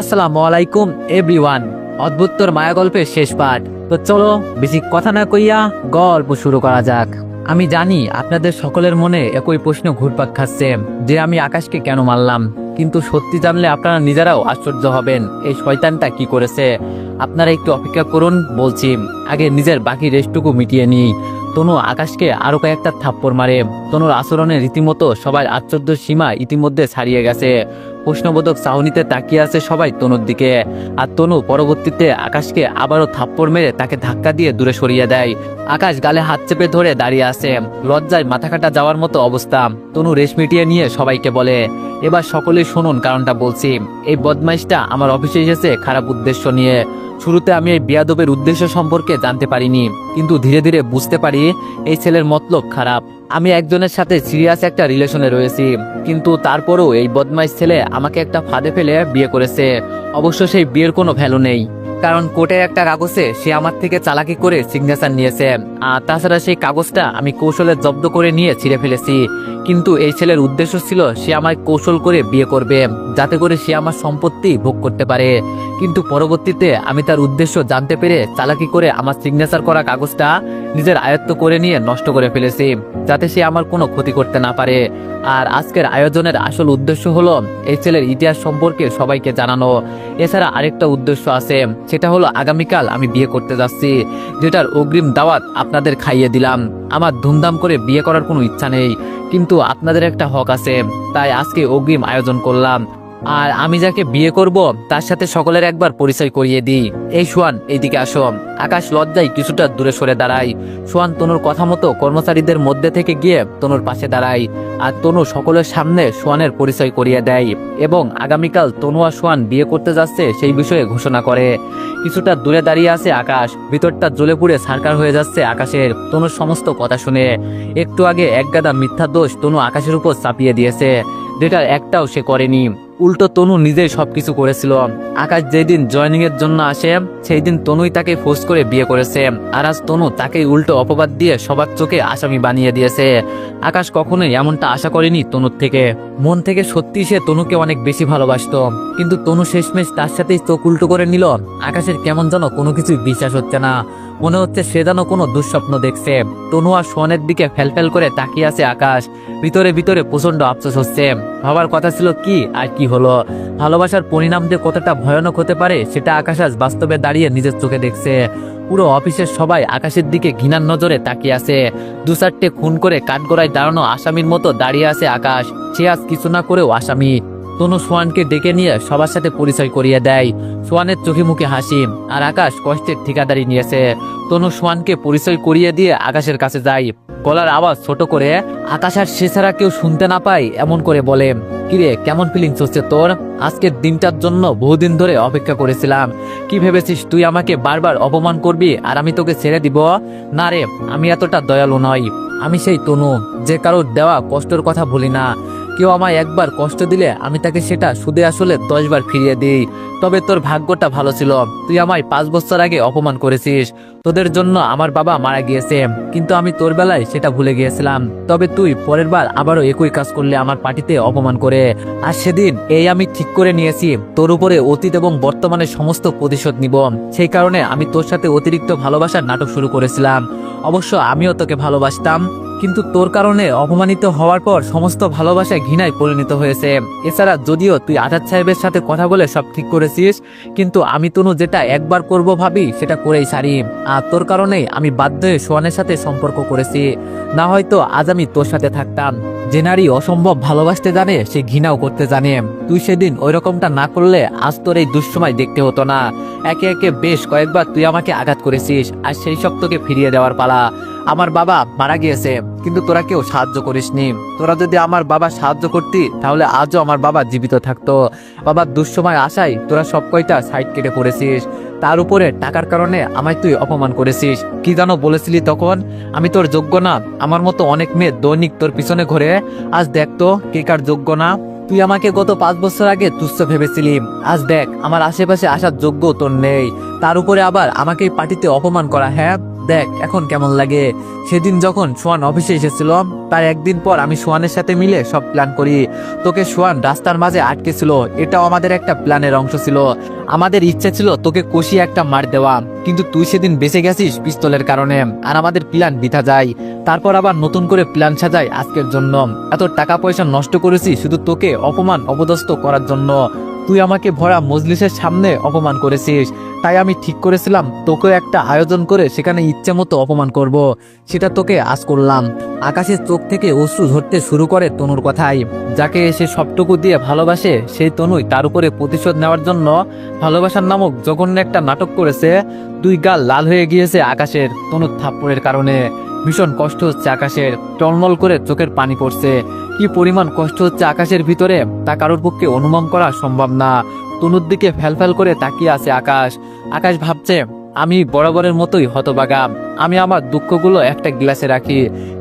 আসসালামু আলাইকুম, এভরিওয়ান। অদ্ভুতর মায়া গল্পের শেষ পাঠ। তো চলো, বেশি কথা না কইয়া গল্প শুরু করা যাক। আমি জানি আপনাদের সকলের মনে একই প্রশ্ন ঘুরপাক খাচ্ছে, যে আমি আকাশকে কেন মারলাম। কিন্তু সত্যি জানলে আপনারা নিজেরাও আশ্চর্য হবেন, এই শয়তানটা কি করেছে। আপনারা একটু অপেক্ষা করুন, বলছি, আগে নিজের বাকি রেস্টটুকু মিটিয়ে নিই। তনু আকাশকে আরও কয়েকটা থাপ্পড় মারে। তনুর আচরণে রীতিমতো সবার আশ্চর্য সীমা ইতিমধ্যে ছাড়িয়ে গেছে। প্রশ্নবোধক চাউনিতে তাকিয়ে আছে সবাই তনুর দিকে। আর তনু পরবর্তীতে আকাশকে আবারও থাপ্পড় মেরে তাকে ধাক্কা দিয়ে দূরে সরিয়ে দেয়। আকাশ গালে হাত চেপে ধরে দাঁড়িয়ে আছে। লজ্জায় মাথা কাটা যাওয়ার মতো অবস্থা। তনু রেশ মিটিয়ে নিয়ে সবাইকে বলে, এবার সকলে শুনুন কারণটা বলছি। এই বদমাইশটা আমার অফিসে এসেছে খারাপ উদ্দেশ্য নিয়ে। শুরুতে আমি এই বিয়াদবের উদ্দেশ্য সম্পর্কে জানতে পারিনি, কিন্তু ধীরে ধীরে বুঝতে পারি এই ছেলের মতলব খারাপ। আমি একজনের সাথে সিরিয়াস একটা রিলেশনে রয়েছি, কিন্তু তারপরও এই বদমাইশ ছেলে আমাকে একটা ফাঁদে ফেলে বিয়ে করেছে। অবশ্য সেই বিয়ের কোনো ভ্যালু নেই। কারণ কোর্টের একটা কাগজে সে আমার থেকে চালাকি করে সিগনেচার নিয়েছে। আর তাছাড়া সেই কাগজটা আমি কৌশলে জব্দ করে নিয়ে ছিঁড়ে ফেলেছি। কিন্তু এই ছেলের উদ্দেশ্য ছিল সে আমায় কৌশল করে বিয়ে করবে, যাতে করে সে আমার সম্পত্তি ভোগ করতে পারে। কিন্তু পরবর্তীতে আমি তার উদ্দেশ্য জানতে পেরে চালাকি করে আমার সিগনেচার করা কাগজটা নিজের আয়ত্ত করে নিয়ে নষ্ট করে ফেলেছি, যাতে সে আমার কোনো ক্ষতি করতে না পারে। আর আজকের আয়োজনের আসল উদ্দেশ্য হলো এই ছেলের ইতিহাস সম্পর্কে সবাইকে জানানো। এছাড়া আরেকটা উদ্দেশ্য আছে, সেটা হলো আগামীকাল আমি বিয়ে করতে যাচ্ছি, যেটার অগ্রিম দাওয়াত আপনাদের খাইয়ে দিলাম। আমার ধুমধাম করে বিয়ে করার কোনো ইচ্ছা নেই, কিন্তু আপনাদের একটা হক আছে, তাই আজকে অগ্রিম আয়োজন করলাম। আর আমি যাকে বিয়ে করব, তার সাথে সকলের একবার পরিচয় করিয়ে দিই। এই সোয়ান, এইদিকে আসো। আকাশ লজ্জায় কিছুটা দূরে সরে দাঁড়াই সোয়ান তনুর কথা মতো কর্মচারীদের মধ্যে থেকে গিয়ে তনুর পাশে দাঁড়ায় আর তনু সকলের সামনে সোয়ানের পরিচয় করিয়ে দেয় এবং আগামীকাল তনু আর সোয়ান বিয়ে করতে যাচ্ছে সেই বিষয়ে ঘোষণা করে। কিছুটা দূরে দাঁড়িয়ে আছে আকাশ। ভিতরটা জ্বলে পুড়ে সারকার হয়ে যাচ্ছে আকাশের। তনুর সমস্ত কথা শুনে একটু আগে একগাদা মিথ্যা দোষ তনু আকাশের উপর চাপিয়ে দিয়েছে, যেটার একটাও সে করেনি। উল্টো তনু নিজেই সবকিছু করেছিল। আকাশ যেদিন জয়নিং এর জন্য আসে সেই দিন তনুই তাকে ফোর্স করে বিয়ে করেছে। আর আজ তনু তাকে উল্টো অপবাদ দিয়ে সবার চোখে আসামি বানিয়ে দিয়েছে। আকাশ কখনোই এমনটা আশা করেনি তনুর থেকে। মন থেকে সত্যি সে তনুকে অনেক বেশি ভালোবাসত। কিন্তু তনু শেষমেশ তার সাথেই চোখ উল্টো করে নিল। আকাশের কেমন যেন কোনো কিছুই বিশ্বাস হচ্ছে না। মনে হচ্ছে সে যেন কোনো দুঃস্বপ্ন দেখছে। তনু আর সোয়ানের দিকে ফেলফেল করে তাকিয়ে আছে আকাশ। ভিতরে ভিতরে প্রচণ্ড আফসোস হচ্ছে। ভাবার কথা ছিল কি আর কি হলো? ভালোবাসার পরিণাম যে কতটা ভয়ানক হতে পারে, সেটা আকাশ আজ বাস্তবে দাঁড়িয়ে নিজের চোখে দেখছে। পুরো অফিসের সবাই আকাশের দিকে ঘৃণার নজরে তাকিয়ে আছে। দু চারটে খুন করে কাঠগড়ায় দাঁড়ানো আসামির মতো দাঁড়িয়ে আছে আকাশ। সে আজ কিছু না করেও আসামি। তনু সোয়ানকে ডেকে নিয়ে সবার সাথে পরিচয় করিয়ে দেয়। সোয়ানের চোখে মুখে হাসি আর আকাশ কষ্টের ঠিকাদারি নিয়েছে। তনু সোয়ানকে পরিচয় করিয়ে দিয়ে আকাশের কাছে যায়। গলার আওয়াজ ছোট করে, আকাশ আর সে ছাড়া কেউ শুনতে না পায়, এমন করে বলে। কিরে, কেমন ফিলিংস হচ্ছে তোর? আজকের দিনটার জন্য বহুদিন ধরে অপেক্ষা করেছিলাম। কি ভেবেছিস তুই আমাকে বারবার অপমান করবি আর আমি তোকে ছেড়ে দিব? না রে, আমি এতটা দয়ালু নই। আমি সেই তনু, যে কারোর দেওয়া কষ্টের কথা ভুলি না। কেউ আমায় একবার কষ্ট দিলে আমি তাকে সেটা সুদে আসলে দশবার ফিরিয়ে দিই। তবে তোর ভাগ্যটা ভালো ছিল। তুই আমায় পাঁচ বছর আগে অপমান করেছিস। তোদের জন্য আমার বাবা মারা গিয়েছে। কিন্তু আমি তোর বেলায় সেটা ভুলে গিয়েছিলাম। তবে তুই পরের বার আবারও একই কাজ করলে আমার পার্টিতে অপমান করে। আর সেদিন এই আমি ঠিক করে নিয়েছি। তোর উপরে অতীত এবং বর্তমানে সমস্ত প্রতিশোধ নিব। সেই কারণে আমি তোর সাথে অতিরিক্ত ভালোবাসার নাটক শুরু করেছিলাম। অবশ্য আমিও তোকে ভালোবাসতাম। কিন্তু তোর কারণে অপমানিত হওয়ার পর সমস্ত ভালোবাসা ঘৃণায় পরিণত হয়েছে। এছাড়া যদিও তুই আজাদ সাহেবের সাথে কথা বলে সব ঠিক করেছিস, কিন্তু আমি তনু যেটা একবার করব ভাবি, সেটা করেই সারি। আর তোর কারণেই আমি বাধ্য হয়ে সোয়ানের সাথে সম্পর্ক করেছি। না হয়তো আজ আমি তোর সাথে থাকতাম। যে নারী অসম্ভব ভালোবাসতে জানে, সে ঘৃণাও করতে জানে। তুই সেদিন ওই রকমটা না করলে আজ তোর এই দুঃসময় দেখতে হতো না। একে একে বেশ কয়েকবার তুই আমাকে আঘাত করেছিস, আর সেই সব তোকে ফিরিয়ে দেওয়ার পালা। আমার বাবা মারা গিয়েছে, কিন্তু তোরা কেউ সাহায্য করিসনি। তোরা যদি আমার বাবা সাহায্য করতি, তাহলে আজও আমার বাবা জীবিত থাকতো। বাবার দুঃসময় আসায় তোরা সব কয়টা সাইড কেটে পড়েছিস। তার উপরে টাকার কারণে আমায় তুই অপমান করেছিস। কি জানো বলেছিলি তখন? আমি তোর যোগ্য না। আমার মতো অনেক মেয়ে দৈনিক তোর পিছনে ঘুরে। আজ দেখ তো, কে কার যোগ্য না। তুই আমাকে গত পাঁচ বছর আগে তুচ্ছ ভেবেছিলি। আজ দেখ, আমার আশেপাশে আসার যোগ্য তোর নেই। তার উপরে আবার আমাকে পার্টিতে অপমান করা হ্যাঁ? দেখ, এখন কেমন লাগে? সেদিন যখন সোয়ান অফিসে এসেছিল, তার একদিন পর আমি সোয়ানের সাথে মিলে সব প্ল্যান করি। তোকে সোয়ান রাস্তার মাঝে আটকে ছিল এটাও আমাদের একটা প্ল্যানের অংশ ছিল। আমাদের ইচ্ছে ছিল তোকে কষিয়ে একটা মার দেওয়া, কিন্তু তুই সেদিন বেঁচে গেছিস পিস্তলের কারণে, আর আমাদের প্ল্যান বিথা যায়। তারপর আবার নতুন করে প্ল্যান সাজাই আজকের জন্য। এত টাকা পয়সা নষ্ট করেছি শুধু তোকে অপমান অপদস্থ করার জন্য। তুই আমাকে ভরা মজলিসের সামনে অপমান করেছিস। তাই আমি ঠিক করেছিলাম তোকে একটা আয়োজন করে সেখানে ইচ্ছে মতো অপমান করব। সেটা তোকে আজ করলাম। আকাশের চোখ থেকে অশ্রু ঝরতে শুরু করে তনুর কথাই। যাকে সে সবটুকু দিয়ে ভালোবাসে, সেই তনুই তার উপরে প্রতিশোধ নেওয়ার জন্য ভালোবাসার নামক জঘন্য একটা নাটক করেছে। দুই গাল লাল হয়ে গিয়েছে আকাশের, তনুর থাপ্পড়ের কারণে। ভীষণ কষ্ট হচ্ছে আকাশের, টলমল করে চোখের পানি পড়ছে। কি পরিমাণ কষ্ট হচ্ছে আকাশের ভিতরে, তা কারোর পক্ষে অনুমান করা সম্ভব না। তনুর দিকে ফ্যালফ্যাল করে তাকিয়ে আছে আকাশ। আকাশ ভাবছে, আমি বরাবরের মতোই হতবাগা। আমি আমার দুঃখগুলো একটা গ্লাসে রাখি,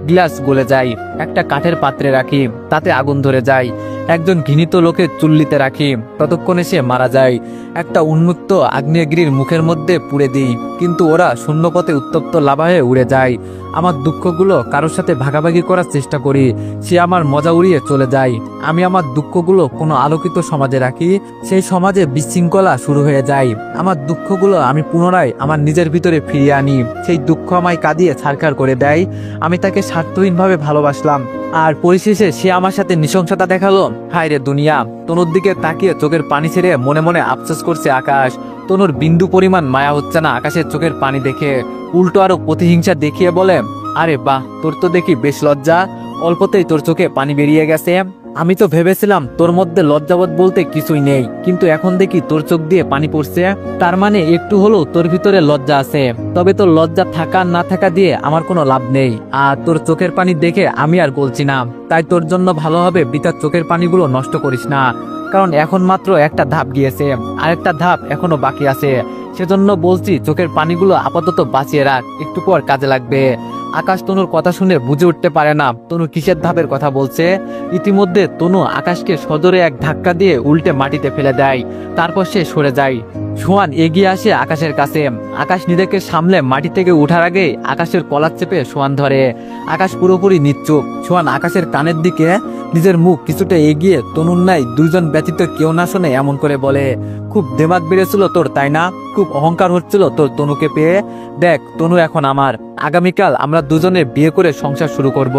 গ্লাস গলে যাই, একটা কাঠের পাত্রে রাখি, তাতে আগুন ধরে যায়। একজন ঘৃণিত লোকের চুল্লিতে রাখি, ততক্ষণে সে মারা যায়। একটা উন্মুক্ত আগ্নেয়গিরির মুখের মধ্যে পুড়ে দিই, কিন্তু ওরা শূন্যপথে উত্তপ্ত লাভা হয়ে উড়ে যায়। আমার দুঃখগুলো কারোর সাথে ভাগাভাগি করার চেষ্টা করি, সে আমার মজা উড়িয়ে চলে যায়। আমি আমার দুঃখগুলো কোনো আলোকিত সমাজে রাখি, সেই সমাজে বিশৃঙ্খলা শুরু হয়ে যায়। আমার দুঃখগুলো আমি পুনরায় আমার নিজের ভিতরে ফিরিয়ে আনি, সেই দুঃখ আমায় কাঁদিয়ে ছারখার করে দেয়। আমি তাকে স্বার্থহীনভাবে ভালোবাসলাম। আর পরিশেষে সে আমার সাথে নৃশংসতা দেখাল। হায় রে দুনিয়া, তনুর দিকে তাকিয়ে চোখের পানি ছেড়ে মনে মনে আফসোস করছে আকাশ। তনুর বিন্দু পরিমাণ মায়া হচ্ছে না আকাশের চোখের পানি দেখে। উল্টো আরও প্রতিহিংসা দেখিয়ে বলে, আরে বাহ, তোর তো দেখি বেশ লজ্জা। অল্পতেই তোর চোখে পানি বেরিয়ে গেছে। আমি তো ভেবেছিলাম তোর মধ্যে লজ্জাবোধ বলতে কিছুই নেই, কিন্তু এখন দেখি তোর চোখ দিয়ে পানি পড়ছে, তার মানে একটু হলেও তোর ভিতরে লজ্জা আছে। তবে তোর লজ্জা থাকা না থাকা দিয়ে আমার কোনো লাভ নেই, আর তোর চোখের পানি দেখে আমি আর বলছি না। তাই তোর জন্য ভালো হবে চোখের পানিগুলো নষ্ট করিস না, কারণ এখন মাত্র একটা ধাপ গিয়েছে, আরেকটা ধাপ এখনও বাকি আছে। সেজন্য বলছি, চোখের পানিগুলো আপাতত বাঁচিয়ে রাখ, একটু পর কাজে লাগবে। আকাশ তনুর কথা শুনে বুঝে উঠতে পারে না, তনু কিসের ধাপের কথা বলছে? ইতিমধ্যে তনু আকাশকে সদরে এক ধাক্কা দিয়ে উল্টে মাটিতে ফেলে দেয়, তারপর সে সরে যায়। সোয়ান এগিয়ে আসে আকাশের কাছে। আকাশ নিজেকে সামলে মাটি থেকে উঠার আগে আকাশের কলার চেপে সোয়ান ধরে। আকাশ পুরোপুরি নিচ্চুপ সোয়ান আকাশের কানের দিকে নিজের মুখ কিছুটা এগিয়ে তনুর নাই দুজন ব্যতীত কেউ না শোনে এমন করে বলে, খুব দেমাগ বেড়েছিল তোর, তাই না? খুব অহংকার হচ্ছিল তোর তনুকে পেয়ে। দেখ, তনু এখন আমার। আগামীকাল আমরা দুজনে বিয়ে করে সংসার শুরু করব।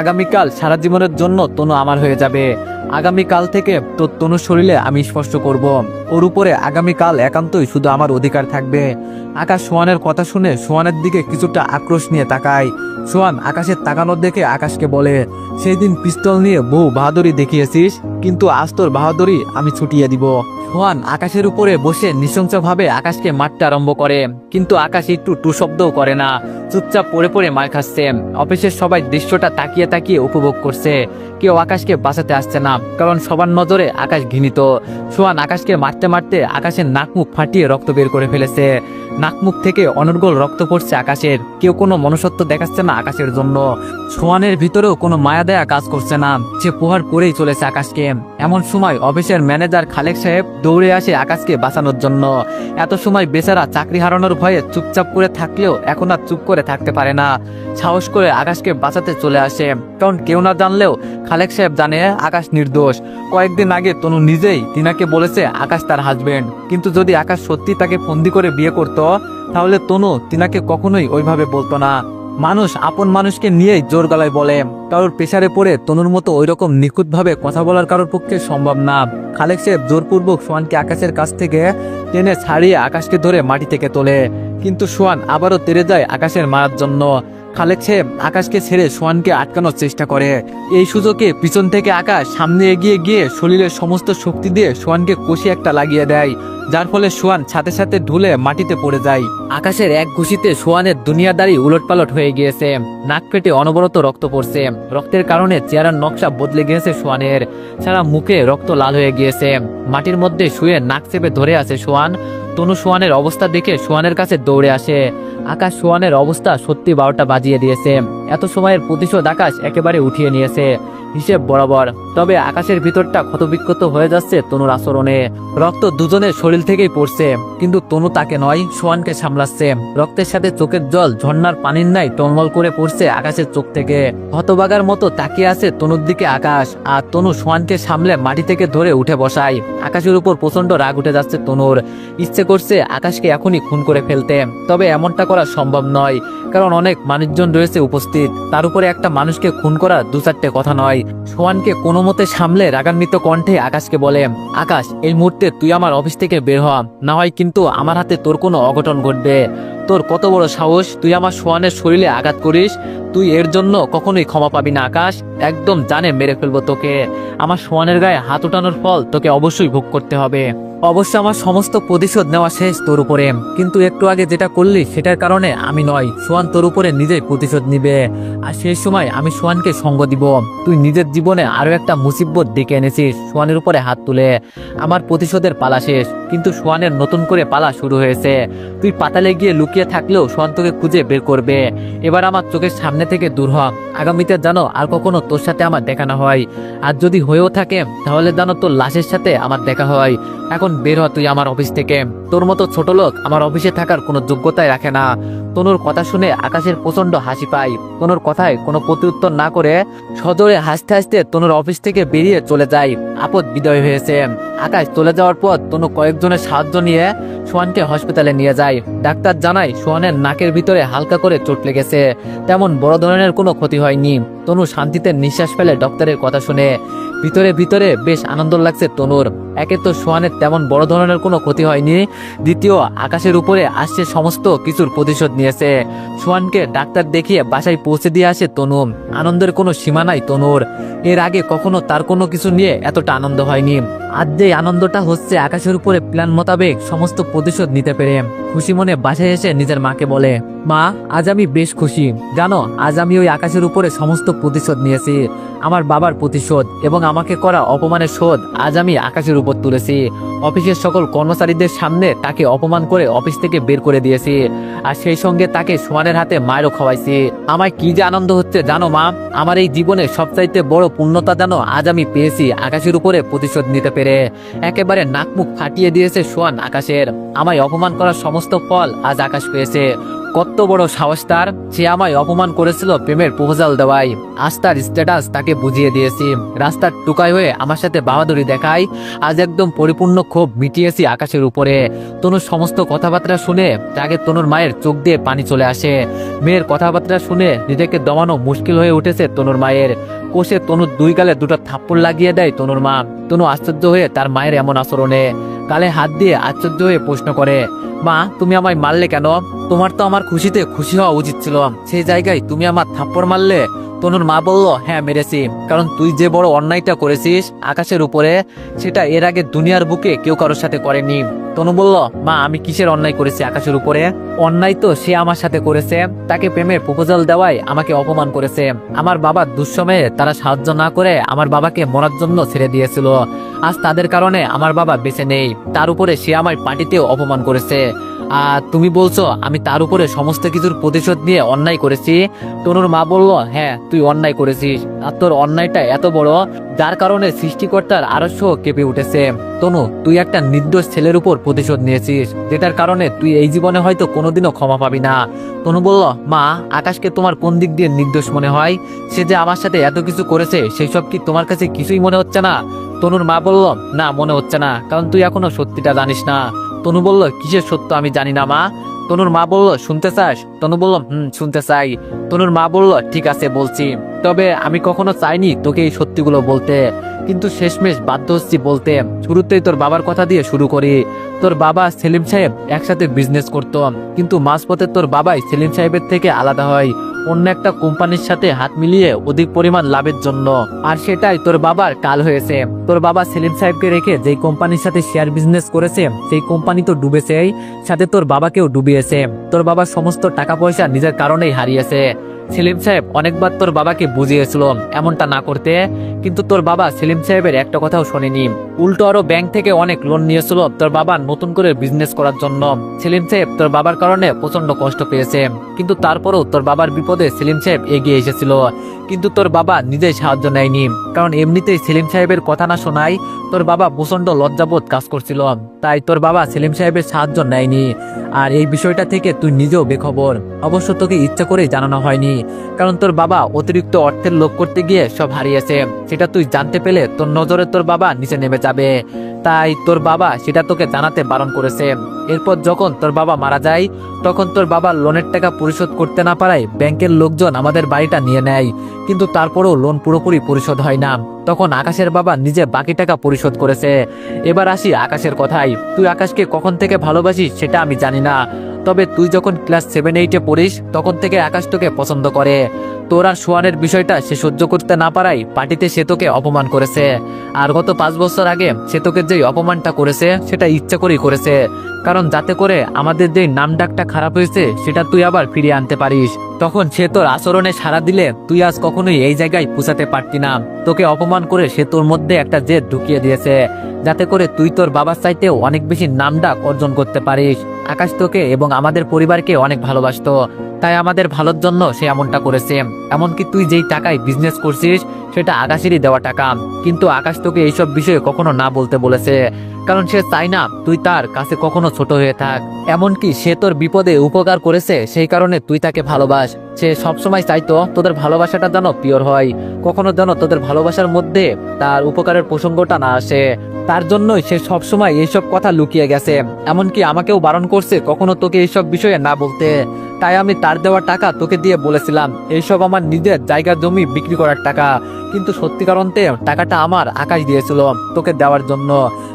আগামীকাল সারা জীবনের জন্য তনু আমার হয়ে যাবে। আগামীকাল থেকে তোর তনুর শরীরে আমি স্পর্শ করব। ওর উপরে আগামীকাল একান্তই শুধু আমার অধিকার থাকবে। আকাশ সোয়ানের কথা শুনে সোয়ানের দিকে কিছুটা আক্রোশ নিয়ে তাকায়। সোয়ান আকাশের তাকানোর দেখে আকাশকে বলে সেই দিন পিস্তল নিয়ে বহু বাহাদুরি দেখিয়েছিস, কিন্তু আজ তোর বাহাদুরি আমি ছুটিয়ে দিব। সোহান আকাশের উপরে বসে নৃশংসভাবে আকাশকে মারতে আরম্ভ করে। কিন্তু আকাশ একটু টু শব্দও করে না। চুপচাপ পড়ে পড়ে মার খাচ্ছে। অফিসের সবাই দৃশ্যটা তাকিয়ে তাকিয়ে উপভোগ করছে। কেউ আকাশকে বাঁচাতে আসছে না, কারণ সবার নজরে আকাশ ঘৃণিত। সোহান আকাশকে মারতে মারতে আকাশের নাক মুখ ফাটিয়ে রক্ত বের করে ফেলেছে। নাক মুখ থেকে অনর্গল রক্ত পড়ছে আকাশের। কেউ কোনো মনুষ্যত্ব দেখাচ্ছে না আকাশের জন্য। সোহানের ভিতরেও কোনো মায়া দেয়া কাজ করছে না। সে প্রহার করেই চলেছে আকাশকে। এমন সময় অফিসের ম্যানেজার খালেক সাহেব দৌড়ে আসে আকাশকে বাঁচানোর জন্য। এত সময় বেচারা চাকরি হারানোর ভয়ে চুপচাপ করে থাকলেও এখন আর চুপ করে থাকতে পারে না। সাহস করে আকাশকে বাঁচাতে চলে আসে। কারণ কেউ না জানলেও খালেক সাহেব জানে, আকাশ নির্দোষ। কয়েকদিন আগে তনু নিজেই তিনাকে বলেছে আকাশ তার হাজবেন্ড কিন্তু যদি আকাশ সত্যি তাকে ফন্দি করে বিয়ে করত, তাহলে তনু তিনাকে কখনোই ওইভাবে বলতো না। মানুষ আপন মানুষকে নিয়েই জোর গলায় বলে। কারোর পেশারে পড়ে তনুর মতো ওই ওইরকম নিখুঁতভাবে কথা বলার কারোর পক্ষে সম্ভব না। খালেক সাহেব জোরপূর্বক সোয়ানকে আকাশের কাছ থেকে টেনে ছাড়িয়ে আকাশকে ধরে মাটি থেকে তোলে। কিন্তু সোয়ান আবারও তেরে যায় আকাশের মারার জন্য। খালেক সাহেব, আকাশকে ছেড়ে সোয়ানকে আটকানোর চেষ্টা করে। এই সুযোগে পিছন থেকে আকাশ সামনে এগিয়ে গিয়ে শরীরের সমস্ত শক্তি দিয়ে সোয়ানকে কষি একটা লাগিয়ে দেয়, যার ফলে সোয়ান সাথে সাথে ঢুলে মাটিতে পড়ে যায়। আকাশের এক ঘুষিতে সোয়ানের দুনিয়াদারি উলটপালট হয়ে গিয়েছে। নাক পেটে অনবরত রক্ত পড়ছে। রক্তের কারণে চেহারার নকশা বদলে গিয়েছে সোয়ানের সারা মুখে রক্ত লাল হয়ে গিয়েছে। মাটির মধ্যে শুয়ে নাক চেপে ধরে আছে সোয়ান তনু সোয়ানের অবস্থা দেখে সোয়ানের কাছে দৌড়ে আসে। আকাশ সোয়ানের অবস্থা সত্যি বারোটা বাজিয়ে দিয়েছে। এত সময়ের প্রতিশোধ আকাশ একেবারে উঠিয়ে নিয়েছে। হিসেব বরাবর। তবে আকাশের ভিতরটা ক্ষতবিক্ষত হয়ে যাচ্ছে তনুর আচরণে। রক্ত দুজনের শরীর থেকেই পড়ছে, কিন্তু তনু তাকে নয়, সোয়ানকে সামলাচ্ছে। রক্তের সাথে চোখের জল, ঝর্ণার পানির নাই টলমল করে পড়ছে আকাশের চোখ থেকে। হতবাগার মতো তাকিয়ে আছে তনুর দিকে আকাশ, আর তনু সোয়ানকে সামলে মাটি থেকে ধরে উঠে বসায়। আকাশের উপর প্রচণ্ড রাগ উঠে যাচ্ছে তনুর। ইচ্ছে করছে আকাশকে এখনই খুন করে ফেলতে, তবে এমনটা করা সম্ভব নয়, কারণ অনেক মানুষজন রয়েছে উপস্থিত। তার উপরে একটা মানুষকে খুন করা দু চারটে কথা নয়। সোয়ানকে কোনো মতে সামলে রাগান্বিত কণ্ঠে আকাশকে বলে, আকাশ, এই মুহূর্তে তুই আমার অফিস থেকে বের হ। না হয় কিন্তু আমার হাতে তোর কোনো অঘটন ঘটবে। তোর কত বড় সাহস, তুই আমার সোয়ানের শরীরে আঘাত করিস। তুই এর জন্য কখনোই ক্ষমা পাবি না, আকাশ। একদম জানে মেরে ফেলব তোকে। আমার সোয়ানের গায়ে হাত উঠানোর ফল তোকে অবশ্যই ভোগ করতে হবে। অবশ্য আমার সমস্ত প্রতিশোধ নেওয়া শেষ তোর উপরে। কিন্তু একটু আগে যেটা করলি, সেটার কারণে আমি নয়, সোয়ান তোর উপরে নিজেই প্রতিশোধ নিবে। আর সেই সময় আমি সোয়ানকে সঙ্গ দিব। তুই নিজের জীবনে আরও একটা মুসিবত ডেকে এনেছিস, সোয়ানের উপরে হাত তুলে। আমার প্রতিশোধের পালা শেষ। কিন্তু সোয়ানের নতুন করে পালা শুরু হয়েছে। তুই পাতালে গিয়ে লুকিয়ে থাকলেও সোয়ান তোকে খুঁজে বের করবে। এবার আমার চোখের সামনে থেকে দূর হ। আগামীতে জানো আর কখনো তোর সাথে আমার দেখা না হয়। আর যদি হয়েও থাকে, তাহলে জানো তোর লাশের সাথে আমার দেখা হয়। এখন বের হ তুই আমার অফিস থেকে। তোর মতো ছোট লোক আমার অফিসে থাকার কোনো যোগ্যতাই রাখে না। তনুর কথা শুনে আকাশের প্রচণ্ড হাসি পায়। তনুর কথায় কোনো প্রত্যুত্তর না করে সজোরে হাসতে হাসতে তনুর অফিস থেকে বেরিয়ে চলে যায়। আপদ বিদয় হয়েছে। আকাশ চলে যাওয়ার পর তনু কয়েকজনের সাহায্য নিয়ে সোহানকে হসপিটালে নিয়ে যায়। ডাক্তার জানায় সোহানের নাকের ভিতরে হালকা করে চোট লেগেছে। তেমন বড় ধরনের কোনো ক্ষতি হয়নি। তনু শান্তিতে নিঃশ্বাস ফেলে ডক্টরের কথা শুনে। ভিতরে ভিতরে বেশ আনন্দ লাগছে তনুর। একে তো সোহানের তেমন বড় ধরনের কোনো ক্ষতি হয়নি। দ্বিতীয়, আকাশের উপরে আসছে সমস্ত কিছুর প্রতিশোধ নিয়েছে। সোহানকে ডাক্তার দেখিয়ে বাসায় পৌঁছে দিয়ে আসে তনু। আনন্দের কোনো সীমা নাই তনুর। এর আগে কখনো তার কোনো কিছু নিয়ে এতটা আনন্দ হয়নি। আজ যে আনন্দটা হচ্ছে আকাশের উপরে প্ল্যান মোতাবেক সমস্ত প্রতিশোধ নিতে পেরে। খুশি মনে বাসায় এসে নিজের মাকে বলে, মা, আজ আমি বেশ খুশি। জানো, আজ আমি ওই আকাশের উপরে সমস্ত প্রতিশোধ নিয়েছি। আমার বাবার প্রতিশোধ এবং আমাকে করা অপমানের শোধ আজ আমি আকাশের উপর তুলেছি। অফিসের সকল কর্মচারীদের সামনে তাকে অপমান করে অফিস থেকে বের করে দিয়েছি। আর সেই সঙ্গে তাকে সোয়ানের হাতে মায়েরও খাওয়াইছি। আমায় কি যে আনন্দ হচ্ছে জানো, মা? আমার এই জীবনে সবচাইতে বড় পূর্ণতা জানো, আজ আমি পেয়েছি আকাশের উপরে প্রতিশোধ নিতে পেরে। একেবারে নাক মুখ ফাটিয়ে দিয়েছে সোয়ান আকাশের। আমায় অপমান করার সমস্ত ফল আজ আকাশ পেয়েছে। কত বড় সাহস তার, সে আমায় অপমান করেছিল প্রেমের প্রপোজাল দেওয়াই আজ তার স্ট্যাটাস তাকে বুঝিয়ে দিয়েছি। রাস্তার টুকাই হয়ে আমার সাথে বাহাদুরি দেখাই আজ একদম পরিপূর্ণ ক্ষোভ মিটিয়েছি আকাশের উপরে। তনুর সমস্ত কথাবার্তা শুনে আগে তনুর মায়ের চোখ দিয়ে পানি চলে আসে। মেয়ের কথাবার্তা শুনে নিজেকে দমানো মুশকিল হয়ে উঠেছে তনুর মায়ের। কোষে তনুর দুই গালে দুটো থাপ্পড় লাগিয়ে দেয় তনুর মা। তনু আশ্চর্য হয়ে তার মায়ের এমন আচরণে। গালে হাত দিয়ে আশ্চর্য হয়ে প্রশ্ন করে মা, তুমি আমায় মারলে কেন? তোমার তো আমার খুশিতে খুশি হওয়া উচিত ছিল। সেই জায়গায় তুমি আমার থাপ্পড় মারলে? তনুর মা বলল হ্যাঁ মেরেছি। কারণ তুই যে বড় অন্যায়টা করেছিস আকাশের উপরে, সেটা এর আগে দুনিয়ার বুকে কেউ কারোর সাথে করেনি। তনু বলল, মা, আমি কিসের অন্যায় করেছি আকাশের উপরে? অন্যায় তো সে আমার সাথে করেছে। তাকে প্রেমের প্রপোজাল দেওয়ায় আমাকে অপমান করেছে। আমার বাবার দুঃসময়ে তারা সাহায্য না করে আমার বাবাকে মরার জন্য ছেড়ে দিয়েছিল। আজ তাদের কারণে আমার বাবা বেঁচে নেই। তার উপরে সে আমার পার্টিতেও অপমান করেছে। আর তুমি বলছো, আমি তার উপরে সমস্ত কিছুর প্রতিশোধ নিয়ে অন্যায় করেছি? তনুর মা বলল হ্যাঁ তুই অন্যায় করেছিস। আর তোর অন্যায়টা এত বড়, যার কারণে সৃষ্টিকর্তার আরস্য কেঁপে উঠেছে। তনু, তুই একটা নির্দোষ ছেলের উপর প্রতিশোধ নিয়েছিস, যেটার কারণে তুই এই জীবনে হয়তো কোনোদিনও ক্ষমা পাবি না। তনু বলল, মা, আকাশকে তোমার কোন দিক দিয়ে নির্দোষ মনে হয়? সে যে আমার সাথে এত কিছু করেছে সেই সব কি তোমার কাছে কিছুই মনে হচ্ছে না? তনুর মা বলল, না, মনে হচ্ছে না, কারণ তুই এখনও সত্যিটা জানিস না। তনু বলল, কিসের সত্য? আমি জানি না, মা। তনুর মা বলল, শুনতে চাস? তনু বলল, হুম, শুনতে চাই। তনুর মা বলল, ঠিক আছে, বলছি। তবে আমি কখনো চাইনি তোকে এই সত্যিগুলো বলতে। কিন্তু শেষমেশ বাধ্য হচ্ছি বলতে। শুরুতেই তোর বাবার কথা দিয়ে শুরু করি। তোর বাবা সেলিম সাহেব একসাথে বিজনেস করতো। কিন্তু মাঝপথে তোর বাবাই সেলিম সাহেবের থেকে আলাদা হয়। অন্য একটা কোম্পানির সাথে হাত মিলিয়ে অধিক পরিমাণ লাভের জন্য। আর সেটাই তোর বাবার কাল হয়েছে। তোর বাবা সেলিম সাহেবকে রেখে যেই কোম্পানির সাথে শেয়ার বিজনেস করেছে, সেই কোম্পানি তো ডুবেছেই সাথে তোর বাবাকেও ডুবিয়েছে। তোর বাবার সমস্ত টাকা পয়সা নিজের কারণেই হারিয়েছে। সেলিম সাহেব অনেকবার তোর বাবাকে বুঝিয়েছিল এমনটা না করতে, কিন্তু তোর বাবা সেলিম সাহেবের একটা কথাও শোনেনি। উল্টো আরও ব্যাংক থেকে অনেক লোন নিয়েছিল তোর বাবা নতুন করে বিজনেস করার জন্য। সেলিম সাহেব তোর বাবার কারণে প্রচণ্ড কষ্ট পেয়েছে। কিন্তু তারপরেও তোর বাবার বিপদে সেলিম সাহেব এগিয়ে এসেছিল। কিন্তু তোর বাবা নিজেই সাহায্য নেয়নি। কারণ এমনিতেই সেলিম সাহেবের কথা না শোনাই তোর বাবা প্রচণ্ড লজ্জাবোধ কাজ করছিল। তাই তোর বাবা সেলিম সাহেবের সাহায্য নেয়নি। আর এই বিষয়টা থেকে তুই নিজেও বেখবর। অবশ্য তোকে ইচ্ছা করে জানানো হয়নি। কারণ তোর বাবা অতিরিক্ত অর্থের লোভ করতে গিয়ে সব হারিয়েছে। সেটা তুই জানতে পেলে তোর নজরে তোর বাবা নিচে নেমে যাবে। তাই তোর বাবা সেটা তোকে জানাতে বারণ করেছে। এরপর যখন তোর বাবা মারা যায়, তখন তোর বাবা লোনের টাকা পরিশোধ করতে না পারায় ব্যাংকের লোকজন আমাদের বাড়িটা নিয়ে নেয়। কিন্তু তারপরেও লোন পুরোপুরি পরিশোধ হয় না। তখন আকাশের বাবা নিজে বাকি টাকা পরিশোধ করেছে। এবার আসি আকাশের কথাই তুই আকাশকে কখন থেকে ভালোবাসিস সেটা আমি জানি না। তবে তুই যখন ক্লাস সেভেন এইটে পড়িস, তখন থেকে আকাশ তোকে পছন্দ করে। তোর আর সোয়ানের বিষয়টা সে সহ্য করতে না পারাই পার্টিতে সে তোকে অপমান করেছে। আর গত পাঁচ বছর আগে সে তোকে যেই অপমানটা করেছে, সেটা ইচ্ছা করেই করেছে। কারণ যাতে করে আমাদের যেই নাম ডাকটা খারাপ হয়েছে, সেটা তুই আবার ফিরিয়ে আনতে পারিস। তখন সে তোর আচরণে সাড়া দিলে তুই আজ কখনোই এই জায়গায় পুষাতে পারতি না। তোকে অপমান করে সে তোর মধ্যে একটা জেদ ঢুকিয়ে দিয়েছে। যাতে করে তুই তোর বাবার চাইতেও অনেক বেশি নাম ডাক অর্জন করতে পারিস। আকাশ তোকে এবং আমাদের পরিবারকে অনেক ভালোবাসতো। তাই আমাদের ভালোর জন্য সে এমনটা করেছে। এমনকি তুই যেই টাকায় বিজনেস করছিস, সেটা আকাশেরই দেওয়া টাকা। কিন্তু আকাশ তোকে এইসব বিষয়ে কখনো না বলতে বলেছে। কারণ সে চায় না তুই তার কাছে কখনো ছোট হয়ে থাক। এমনকি সে তোর বিপদে উপকার করেছে, সেই কারণে তুই তাকে ভালোবাস। সে সবসময় চাইতো তোদের ভালোবাসাটা যেন পিওর হয়। কখনো যেন তোদের ভালোবাসার মধ্যে তার উপকারের প্রসঙ্গটা না আসে। তার জন্যই সে সবসময় এইসব কথা লুকিয়ে গেছে। এমনকি আমাকেও বারণ করছে কখনো তোকে এইসব বিষয়ে না বলতে। তাই আমি তার দেওয়া টাকা তোকে দিয়ে বলেছিলাম, এইসব আমার নিজের জায়গা জমি বিক্রি করার টাকা। কিন্তু সত্যিকার অন্তে টাকাটা আমার আকাশ দিয়েছিল তোকে দেওয়ার জন্য।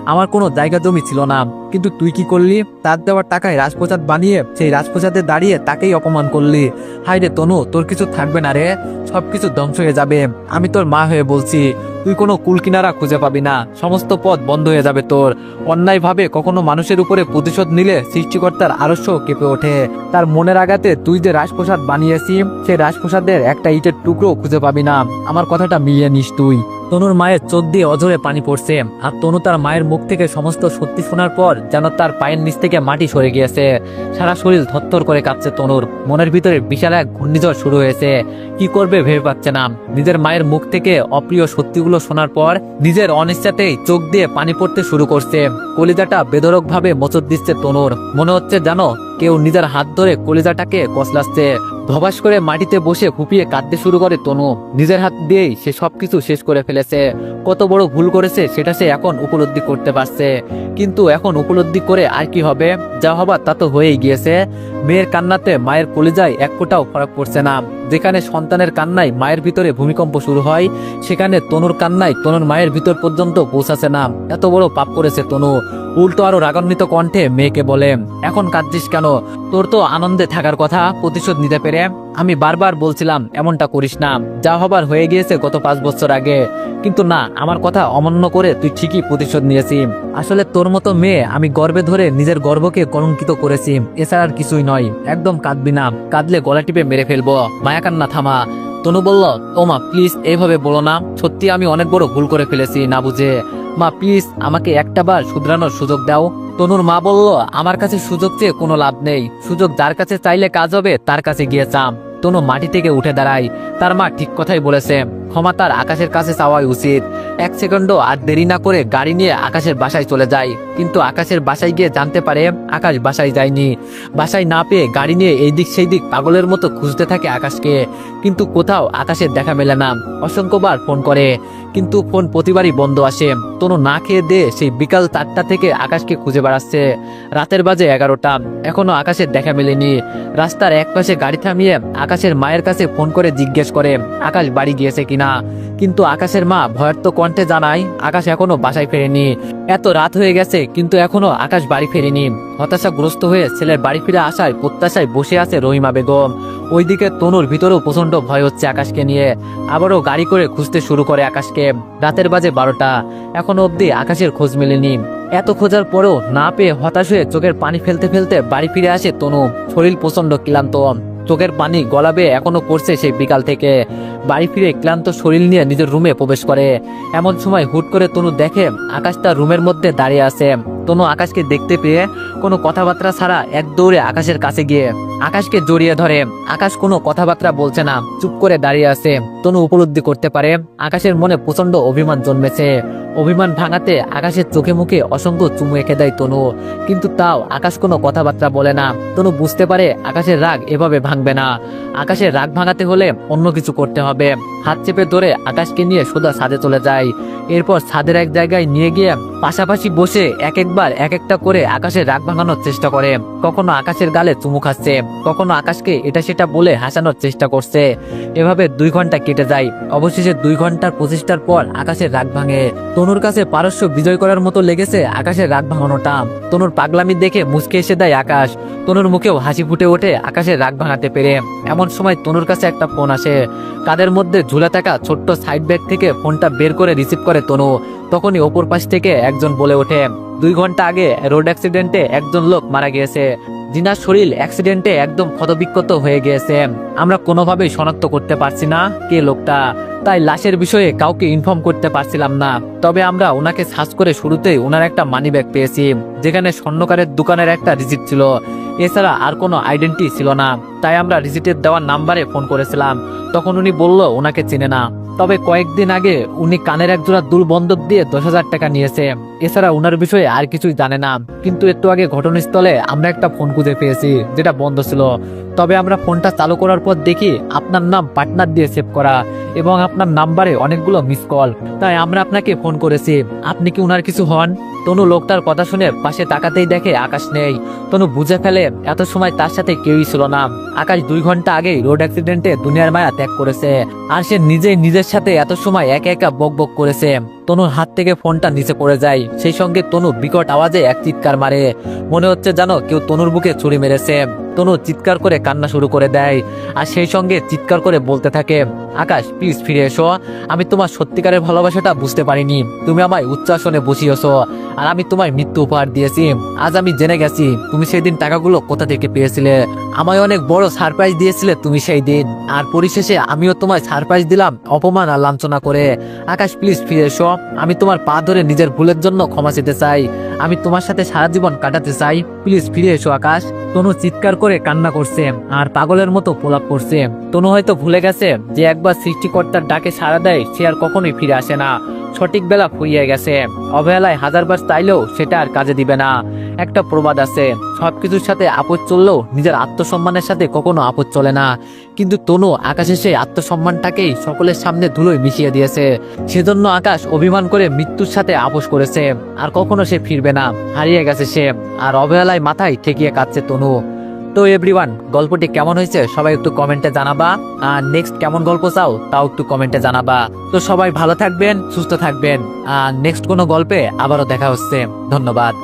আমার কোনো জায়গা জমি ছিল না। কিন্তু তুই কি করলি? তার দেওয়ার টাকায় রাজপ্রসাদ বানিয়ে সেই রাজপ্রসাদে দাঁড়িয়ে তাকেই অপমান করলি। হাই রে তনু, তোর কিছু থাকবে না রে। সবকিছু ধ্বংস হয়ে যাবে। আমি তোর মা হয়ে বলছি, তুই কোনো কুল কিনারা খুঁজে পাবি না। সমস্ত পথ বন্ধ হয়ে যাবে তোর। অন্যায়ভাবে কখনো মানুষের উপরে প্রতিশোধ নিলে সৃষ্টিকর্তার আরস্য কেঁপে ওঠে। তার মনের আঘাতে তুই যে রাজপ্রসাদ বানিয়েছি সেই রাজপ্রসাদের একটা ইটের টুকরো খুঁজে পাবি না। আমার কথাটা মিলিয়ে নিস তুই। তনুর মায়ের চোখ দিয়ে অজরে পানি পড়ছে আর তনু তার মায়ের মুখ থেকে সমস্ত সত্যি শোনার পর যেন তার পায়ের নিচ থেকে মাটি সরে গিয়েছে। সারা শরীর থরথর করে কাঁপছে তনুর। মনের ভিতরে বিশাল এক ঘূর্ণিঝড় শুরু হয়েছে। কি করবে ভেবে পাচ্ছে না। নিজের মায়ের মুখ থেকে অপ্রিয় সত্যিগুলো শোনার পর নিজের অনিচ্ছাতেই চোখ দিয়ে পানি পড়তে শুরু করছে। কলিজাটা বেদরক ভাবে মোচর দিচ্ছে তনুর। মনে হচ্ছে জানো কেউ নিজের হাত ধরে কলেজাটাকে কসলাচ্ছে ধবাস করে মাটিতে বসে ফুপিয়ে কাঁদতে শুরু করে তনু। নিজের হাত দিয়েই সে সবকিছু শেষ করে ফেলেছে। কত বড় ভুল করেছে সেটা সে এখন উপলব্ধি করতে পারছে। কিন্তু এখন উপলব্ধি করে আর কি হবে? যা হবার তা তো হয়েই গিয়েছে। মেয়ের কান্নাতে মায়ের কলেজায় এক ফোঁটাও ফরক পড়ছে না। যেখানে সন্তানের কান্নায় মায়ের ভিতরে ভূমিকম্প শুরু হয়, সেখানে তনুর কান্নায় তনুর মায়ের ভিতর পর্যন্ত পৌঁছাছে না। এত বড় পাপ করেছে তনু। উল্টো আরও রাগান্বিত কণ্ঠে মেয়েকে বলে, এখন কাঁদছিস কেন? তোর তো আনন্দে থাকার কথা, প্রতিশোধ নিতে পেরে। আমি বারবার বলছিলাম, এমনটা করিস না। যা হবার হয়ে গিয়েছে গত পাঁচ বছর আগে। কিন্তু না, আমার কথা অমান্য করে তুই ঠিকই প্রতিশোধ নিয়েছি আসলে তোর মতো মেয়ে আমি গর্বে ধরে নিজের গর্বকে কলঙ্কিত করেছি। এছাড়া আর কিছুই নয়। একদম কাঁদবি না। কাঁদলে গলা টিপে মেরে ফেলব। মায়া কান্না থামা। তনু বলল, ও মা, প্লিজ এইভাবে বলো না। সত্যি আমি অনেক বড় ভুল করে ফেলেছি না বুঝে। মা, প্লিজ আমাকে একটা বার শুধরানোর সুযোগ দাও। তনুর মা বলল, আমার কাছে সুযোগ চেয়ে কোনো লাভ নেই। সুযোগ যার কাছে চাইলে কাজ হবে, তার কাছে গিয়ে চাম। তনু মাটি থেকে উঠে দাঁড়ায়। তার মা ঠিক কথাই বলেছে। ক্ষমা তার আকাশের কাছে চাওয়াই উচিত। এক সেকেন্ডও আর দেরি না করে গাড়ি নিয়ে আকাশের বাসায় চলে যায়। কিন্তু আকাশের বাসায় গিয়ে জানতে পারে আকাশ বাসায় যায়নি। বাসায় না পেয়ে গাড়ি নিয়ে এই দিক সেই দিক পাগলের মতো খুঁজতে থাকে আকাশকে। কিন্তু কোথাও আকাশের দেখা মেলে না। অসংখ্যবার ফোন করে। কিন্তু ফোন প্রতিবারই বন্ধ আসে। তনু না খেয়ে দে সেই বিকাল চারটা থেকে আকাশকে খুঁজে বেড়াচ্ছে। রাতের বাজে এগারোটা। এখনও আকাশের দেখা মেলেনি। রাস্তার এক পাশে গাড়ি থামিয়ে আকাশের মায়ের কাছে ফোন করে জিজ্ঞেস করে, আকাশ বাড়ি গিয়েছে কিনা কিন্তু আকাশের মা ভয়ার্ত কণ্ঠে জানায়, আকাশ এখনও বাসায় ফেরেনি। এত রাত হয়ে গেছে, কিন্তু এখনও আকাশ বাড়ি ফেরেনি। হতাশাগ্রস্ত হয়ে ছেলের বাড়ি ফিরে আসায় প্রত্যাশায় বসে আছে রহিমা বেগম। ওইদিকে তনুর ভিতরেও প্রচণ্ড ভয় হচ্ছে আকাশকে নিয়ে। আবারও গাড়ি করে খুঁজতে শুরু করে আকাশকে। রাতের বাজে বারোটা। এখনও অবধি আকাশের খোঁজ মেলেনি। এত খোঁজার পরেও না পেয়ে হতাশ হয়ে চোখের পানি ফেলতে ফেলতে বাড়ি ফিরে আসে তনু। শরীর প্রচণ্ড ক্লান্ত। চোখের পানি গলাবে এখনও করছে সেই বিকাল থেকে। বাড়ি ফিরে ক্লান্ত শরীর নিয়ে নিজের রুমে প্রবেশ করে। এমন সময় হুট করে তনু দেখে আকাশ তার রুমের মধ্যে দাঁড়িয়ে আছে। তনু আকাশকে দেখতে পেয়ে কোনো কথাবার্তা ছাড়া এক দৌড়ে আকাশের কাছে গিয়ে আকাশকে জড়িয়ে ধরে। আকাশ কোনো কথাবার্তা বলছে না, চুপ করে দাঁড়িয়ে আছে। তনু উপলব্ধি করতে পারে, আকাশের মনে প্রচণ্ড অভিমান জন্মেছে। অভিমান ভাঙাতে আকাশের চোখে মুখে অসংখ্য চুমু এঁকে দেয় তনু। কিন্তু তাও আকাশ কোনো কথাবার্তা বলে না। তনু বুঝতে পারে আকাশের রাগ এভাবে ভাঙবে না। আকাশের রাগ ভাঙাতে হলে অন্য কিছু করতে হবে। হাত চেপে ধরে আকাশকে নিয়ে সোজা ছাদে চলে যায়। এরপর ছাদের এক জায়গায় নিয়ে গিয়ে পাশাপাশি বসে এক একবার এক একটা করে আকাশের রাগ ভাঙানোর চেষ্টা করে। কখনো আকাশের গালে চুমু খাচ্ছে, কখনো আকাশকে এটা সেটা বলে হাসানোর চেষ্টা করছে। এভাবে দুই ঘণ্টা কেটে যায়। অবশেষে দুই ঘণ্টার প্রচেষ্টার পর আকাশের রাগ ভাঙে। তনুর কাছে পারস্য বিজয় করার মতো লেগেছে আকাশের রাগ ভাঙানোটা। তনুর পাগলামি দেখে মুচকে এসে দেয় আকাশ। তনুর মুখেও হাসি ফুটে ওঠে আকাশের রাগ ভাঙাতে পেরে। এমন সময় তনুর কাছে একটা ফোন আসে। কাদের মধ্যে ঝুলে থাকা ছোট্ট সাইড ব্যাগ থেকে ফোনটা বের করে রিসিভ করে তনু। তখনই ওপর পাশ থেকে একজন বলে ওঠে দুই ঘণ্টা আগে রোড অ্যাক্সিডেন্টে একজন লোক মারা গিয়েছে। জিনার শরীর অ্যাক্সিডেন্টে একদম ক্ষতবিক্ষত হয়ে গিয়েছে। আমরা কোনোভাবেই শনাক্ত করতে পারছি না কে লোকটা। তাই লাশের বিষয়ে কাউকে ইনফর্ম করতে পারছিলাম না। তবে আমরা ওনাকে সার্চ করে শুরুতেই ওনার একটা মানি ব্যাগ পেয়েছি, যেখানে স্বর্ণকারের দোকানের একটা রিজিট ছিল। এছাড়া আর কোনো আইডেন্টি ছিল না। তাই আমরা রিজিটের দেওয়ার নাম্বারে ফোন করেছিলাম। তখন উনি বলল ওনাকে চিনে না। তবে কয়েকদিন আগে উনি কানের এক জোড়া দুল বন্ধক দিয়ে দশ হাজার টাকা নিয়েছে। এছাড়া ওনার বিষয়ে আর কিছুই জানে না। কিন্তু একটু আগে ঘটনাস্থলে আমরা একটা ফোন খুঁজে পেয়েছি, যেটা বন্ধ ছিল। তবে আমরা ফোনটা চালু করার পর দেখি আপনার নাম পার্টনার দিয়ে সেভ করা এবং আপনার নাম্বারে অনেকগুলো মিস কল তাই আমরা আপনাকে ফোন করেছি। আপনি কি উনার কিছু হন? তনু লোকটার কথা শুনে পাশে তাকাতেই দেখে আকাশ নেই। তনু বুঝে ফেলে এত সময় তার সাথে কেউই ছিল না। আকাশ দুই ঘণ্টা আগেই রোড অ্যাক্সিডেন্টে দুনিয়ার মায়া ত্যাগ করেছে। আর সে নিজেই নিজের সাথে এত সময় একা একা বক বক করেছে। তনুর হাত থেকে ফোনটা নিচে পড়ে যায়। সেই সঙ্গে তনু বিকট আওয়াজে এক চিৎকার মারে। মনে হচ্ছে জানো কেউ তনুর বুকে ছুরি মেরেছে। তনু চিৎকার করে কান্না শুরু করে দেয়। আর সেই সঙ্গে চিৎকার করে বলতে থাকে, আকাশ প্লিজ ফিরে এসো। আমি তোমার সত্যিকারের ভালোবাসাটা বুঝতে পারিনি। তুমি আমায় উচ্চাসনে বসিয়েছো। আর আমি তোমায় মৃত্যু উপহার দিয়েছি। আজ আমি জেনে গেছি, তুমি সেই দিন টাকাগুলো কোথা থেকে পেয়েছিলে। আমায় অনেক বড় সারপ্রাইজ দিয়েছিলে তুমি সেই দিন। আর পরিশেষে আমিও তোমায় সারপ্রাইজ দিলাম অপমান আর লাঞ্ছনা করে। আকাশ প্লিজ ফিরে এসো। আমি তোমার পা ধরে নিজের ভুলের জন্য ক্ষমা চেতে চাই। আমি তোমার সাথে সারা জীবন কাটাতে চাই। প্লিজ ফিরে এসো, আকাশ। তনু চিৎকার করে কান্না করছে আর পাগলের মতো প্রলাপ করছে। তনু হয়তো ভুলে গেছে যে একবার সৃষ্টিকর্তার ডাকে সাড়া দেয় সে আর কখনোই ফিরে আসে না। সঠিক বেলা ফুরিয়ে গেছে। অবহেলায় হাজারবার চাইলেও সেটা আর কাজে দিবে না। একটা প্রবাদ আছে, সবকিছুর সাথে আপদ চললেও নিজের আত্মসম্মানের সাথে কখনো আপদ চলে না। কিন্তু তনু আকাশে সেই আত্মসম্মানটাকেই সকলের সামনে ধুলোয় মিশিয়ে দিয়েছে। সেজন্য আকাশ অভিমান করে মৃত্যুর সাথে আপোষ করেছে। আর কখনো সে ফিরবে না। হারিয়ে গেছে সে। আর অবহেলায় মাথায় ঠেকিয়ে কাচ্ছে তনু। তো এভরিওয়ান গল্পটি কেমন হয়েছে সবাই একটু কমেন্টে জানাবা। আর নেক্সট কেমন গল্প চাও, তাও একটু কমেন্টে জানাবা। তো সবাই ভালো থাকবেন, সুস্থ থাকবেন। আর নেক্সট কোনো গল্পে আবারও দেখা হচ্ছে। ধন্যবাদ।